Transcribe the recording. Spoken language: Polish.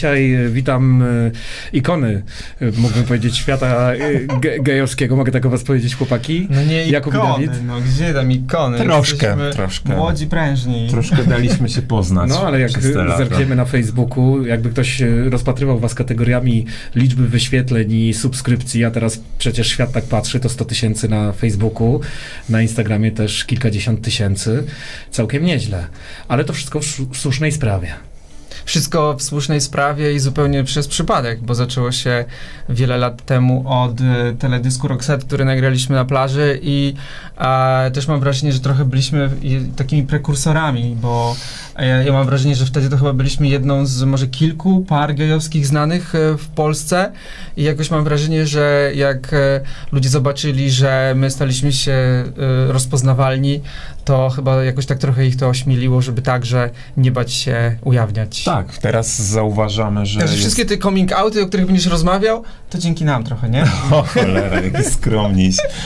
dzisiaj e, witam e, ikony, e, mógłbym powiedzieć, świata ge gejowskiego. Mogę tak o was powiedzieć, chłopaki? No nie Jakub ikony, Dawid? no gdzie tam ikony? Troszkę, Jesteśmy troszkę. Młodzi, prężni. Troszkę daliśmy się poznać. No, ale jak zerkniemy na Facebooku, jakby ktoś rozpatrywał was kategoriami liczby wyświetleń i subskrypcji, a teraz przecież świat tak patrzy, to 100 tysięcy na Facebooku, na Instagramie też kilkadziesiąt tysięcy. Całkiem nieźle. Ale to wszystko w, w słusznej sprawie. Wszystko w słusznej sprawie i zupełnie przez przypadek, bo zaczęło się wiele lat temu od e, teledysku Roxette, który nagraliśmy na plaży i e, też mam wrażenie, że trochę byliśmy takimi prekursorami, bo e, ja mam wrażenie, że wtedy to chyba byliśmy jedną z może kilku par gejowskich znanych e, w Polsce i jakoś mam wrażenie, że jak e, ludzie zobaczyli, że my staliśmy się e, rozpoznawalni, to chyba jakoś tak trochę ich to ośmieliło, żeby także nie bać się ujawniać. Tak, teraz zauważamy, że Także jest... wszystkie te coming outy, o których będziesz rozmawiał, to dzięki nam trochę, nie? O cholera, jaki skromniś.